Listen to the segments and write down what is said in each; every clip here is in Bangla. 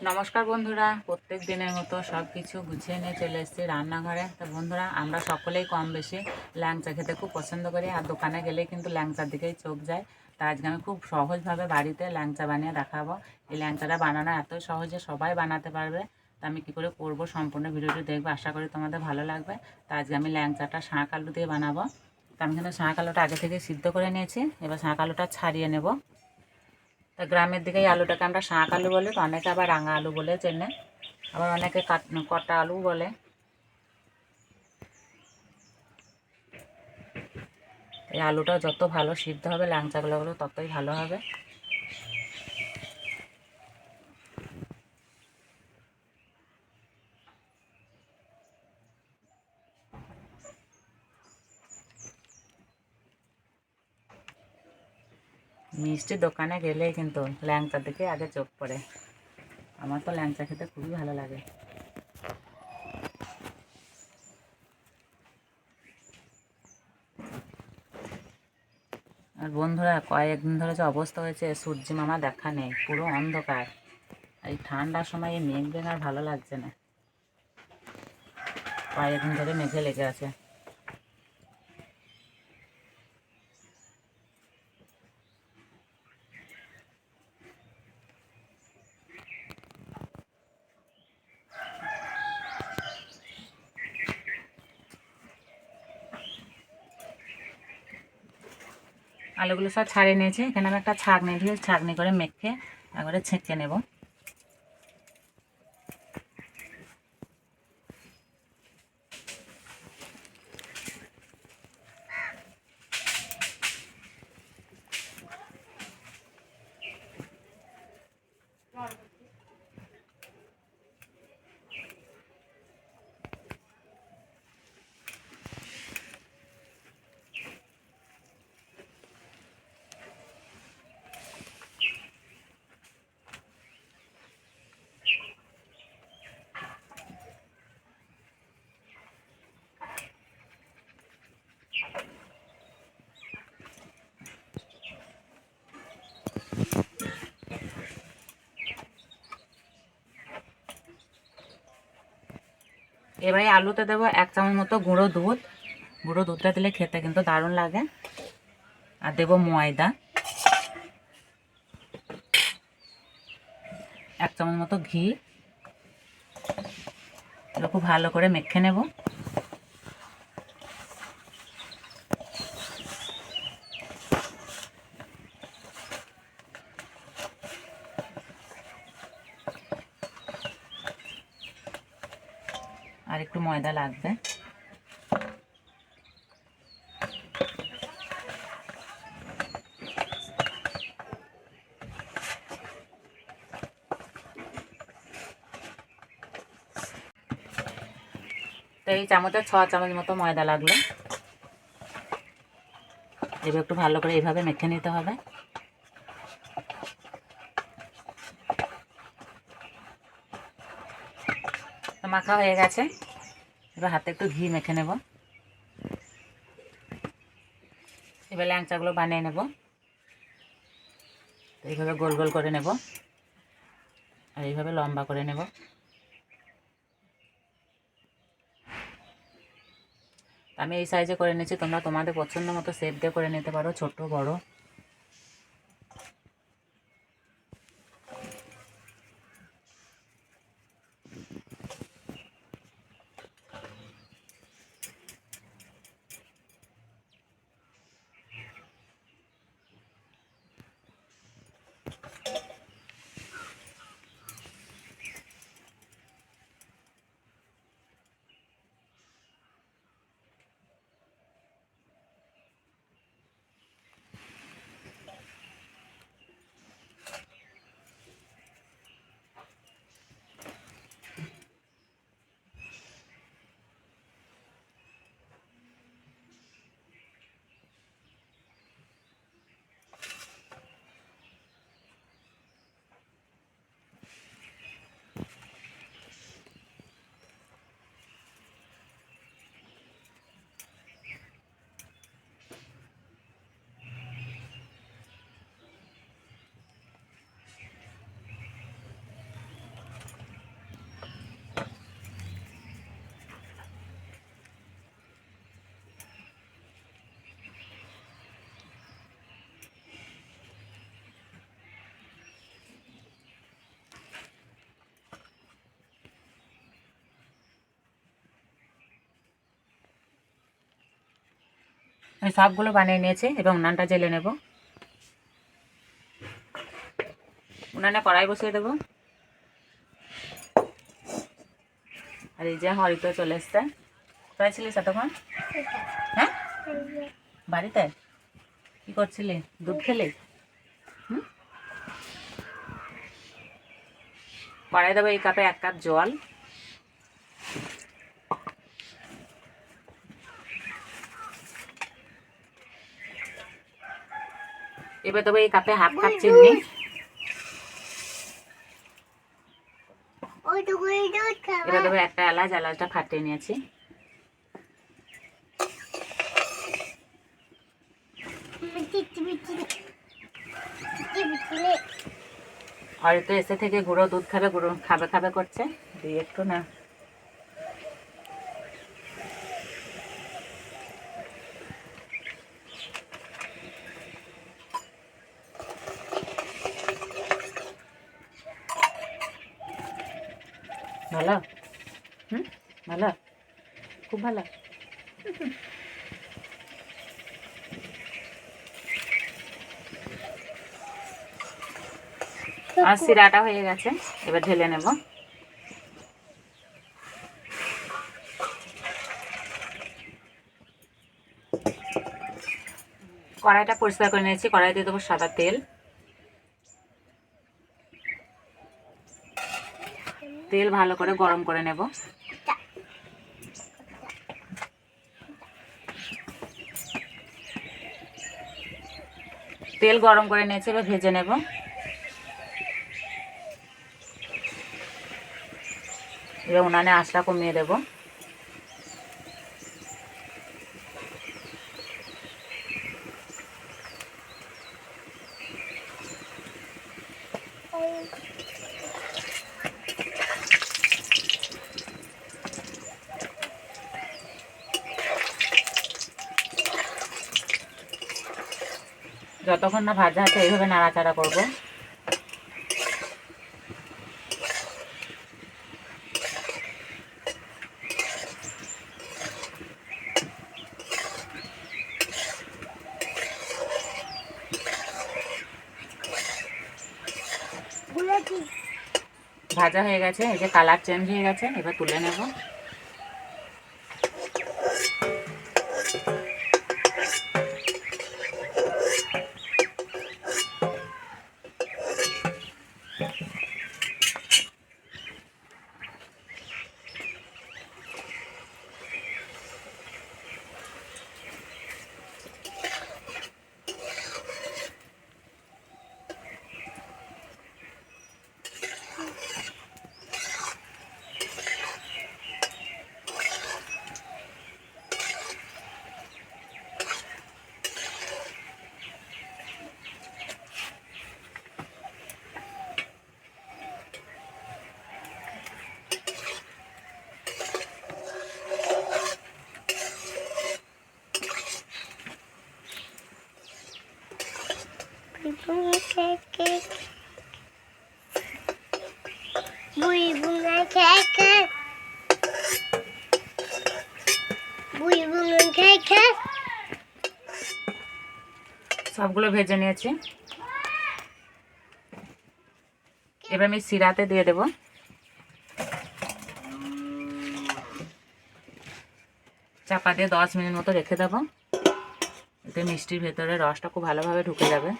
নমস্কার বন্ধুরা, প্রত্যেক দিনের মতো সব কিছু গুছিয়ে নিয়ে চলে এসেছি রান্নাঘরে। তো বন্ধুরা, আমরা সকলেই কম বেশি ল্যাংচা খেতে খুব পছন্দ করি আর দোকানে গেলেই কিন্তু ল্যাংচার দিকেই চোখ যায়। তা আজকে আমি খুব সহজভাবে বাড়িতে ল্যাংচা বানিয়ে দেখাবো। এই ল্যাংচাটা বানানো এত সহজে সবাই বানাতে পারবে। তা আমি কী করে করব সম্পূর্ণ ভিডিওটি দেখব, আশা করি তোমাদের ভালো লাগবে। তা আজকে আমি ল্যাংচাটা শাঁক আলু দিয়ে বানাবো। তা আমি কিন্তু শাঁক আলুটা আগে থেকে সিদ্ধ করে নিয়েছি, এবার শাঁক আলুটা ছাড়িয়ে নেব। তা গ্রামের দিকে এই আলুটাকে আমরা শাঁক আলু বলি, তো অনেকে আবার রাঙা আলু বলে চেনে। আবার অনেকে কাট আলু বলে। এই আলুটা যত ভালো সিদ্ধ হবে ল্যাংচাগুলোগুলো ততই ভালো হবে। মিষ্টি দোকানে গেলেই কিন্তু ল্যাংচার দিকে আগে চোখ পড়ে। আমার তো ল্যাংচা খেতে খুবই ভালো লাগে। আর বন্ধুরা, কয়েকদিন ধরে যে অবস্থা হয়েছে, সূর্যি মামা দেখা নেই, পুরো অন্ধকার। এই ঠান্ডার সময় এই মেঘ বেগ আর ভালো লাগছে না। কয়েকদিন ধরে মেঘে লেগে আছে। আলুগুলো সব ছাড়িয়ে নিয়েছি। এখানে আমি একটা ছাঁকনি দিয়ে ছাঁকনি করে মেখে একবারে ছেঁকে নেব। এবারে আলুতে দেবো এক চামচ মতো গুঁড়ো দুধ। গুঁড়ো দুধটা দিলে খেতে কিন্তু দারুণ লাগে। আর দেবো ময়দা। এক চামচ মতো ঘি। এগুলো খুব ভালো করে মেখে নেব। আর একটু ময়দা লাগবে। তো এই চামচে ছ চামচ মতো ময়দা লাগল। এবার একটু ভালো করে এইভাবে মেখে নিতে হবে। মাখা হয়ে গেছে। এবার হাতে একটু ঘি মেখে নেব। এবার ল্যাংচাগুলো বানিয়ে নেব। এইভাবে গোল গোল করে নেব। আর এইভাবে লম্বা করে নেব। আমি এই সাইজে করে নিয়েছি, তোমরা তোমাদের পছন্দ মতো শেপ দিয়ে করে নিতে পারো, ছোট, বড়। আমি সবগুলো বানিয়ে নিয়েছি এবং উনানটা জেলে নেব। উনানে কড়াই বসিয়ে দেবো। আর এই যে হরিত চলে এসছে। কোথায় ছিলিস এতক্ষণ? হ্যাঁ? বাড়িতে? কি করছিলি? দুধ খেলি? হুম? কড়াই দেবো এই কাপে এক কাপ জল। এবার দেবো এই কাপে হাফ কাপ চিনি। এবার দেবো একটা এলাচ এলাচটা ফাটিয়ে নিয়েছি। হয়তো এসে থেকে গুঁড়ো দুধ খাবে গুঁড়ো খাবে খাবে করছে। দিয়ে একটু না। ভালো? হুম? ভালো? খুব ভালো। আর সিরাটা হয়ে গেছে এবার ঢেলে নেব। কড়াইটা পরিষ্কার করে নিয়েছি কড়াই দিয়ে দেবো সাদা তেল। তেল ভালো করে গরম করে নেব। তেল গরম করে নিয়েছি, এবার ভেজে নেব। এবার উনানে আঁচটা কমিয়ে দেব। যতক্ষণ না ভাজা আছে এইভাবে নাড়াচাড়া করব। ভাজা হয়ে গেছে এই যে কালার চেঞ্জ হয়ে গেছে এবার তুলে নেব। সবগুলো ভেজে নিয়েছি। এবার আমি সিরাতে দিয়ে দেব। চাপা দিয়ে দশ মিনিট মতো রেখে দেবো। এতে মিষ্টির ভেতরে রসটা খুব ভালোভাবে ঢুকে যাবে।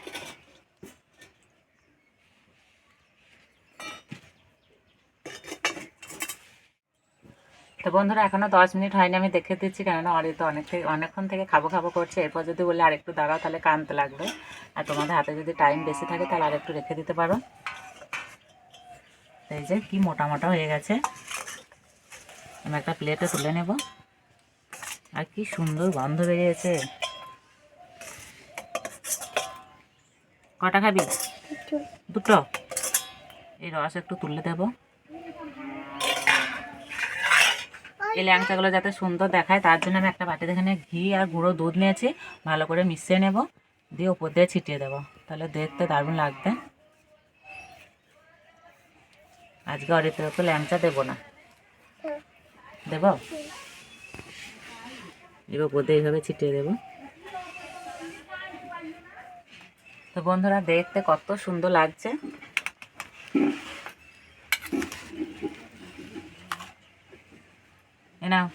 তো বন্ধুরা এখনও দশ মিনিট হয়নি আমি দেখে দিচ্ছি কেননা অরিত অনেক থেকে অনেকক্ষণ থেকে খাব খাব করছে। এরপর যদি বলে আরেকটু দাঁড়াও তাহলে কানতে লাগবে। আর তোমাদের হাতে যদি টাইম বেশি থাকে তাহলে আরেকটু রেখে দিতে পারো। এই যে কি মোটা মোটা হয়ে গেছে। আমি একটা প্লেটে তুলে নেব। আর কি সুন্দর গন্ধ বেরিয়েছে। কটা খাবি? দুটো। এই রস একটু তুলে দেবো। এই ল্যাংচাগুলো যাতে সুন্দর দেখায়, তার জন্য আমি একটা বাটিতে এখানে ঘি আর গুঁড়ো দুধ নিয়েছি। ভালো করে মিশিয়ে নেব, দিয়ে ওপর দিয়ে ছিটিয়ে দেবো। তাহলে দেখতে দারুণ লাগবে। আজকে অরিত্রকে ল্যাংচা দেবো না। দেব? এবার ওপর দিয়ে এইভাবে ছিটিয়ে দেবো। তো বন্ধুরা, দেখতে কত সুন্দর লাগছে। নাও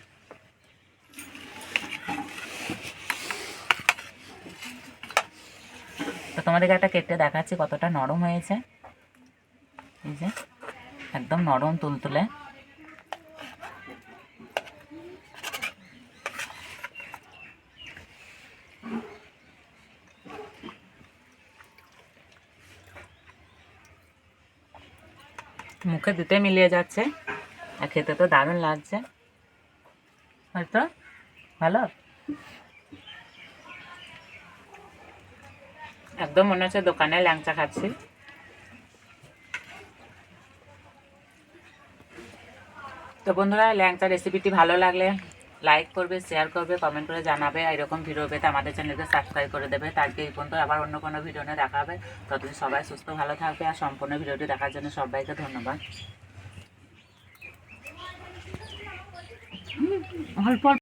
তো তোমাদেরকে একটা কেটে দেখাচ্ছি কতটা নরম হয়েছে। এই যে, একদম নরম তুলতুলে মুখে দিতে মিলিয়ে যাচ্ছে, আর খেতে তো দারুণ লাগছে। হয়তো? ভালো? একদম মনে হচ্ছে দোকানে ল্যাংচা খাচ্ছি। তো বন্ধুরা, ল্যাংচা রেসিপিটি ভালো লাগলে লাইক করবে শেয়ার করবে কমেন্ট করে জানাবে এরকম ভিডিও পেতে আমাদের চ্যানেলকে সাবস্ক্রাইব করে দেবে। তো আজকে এই পর্যন্ত আবার অন্য কোনো ভিডিও নিয়ে দেখা হবে। ততদিন সবাই সুস্থ, ভালো থাকবে, আর সম্পূর্ণ ভিডিওটি দেখার জন্য সবাইকে ধন্যবাদ। অল্প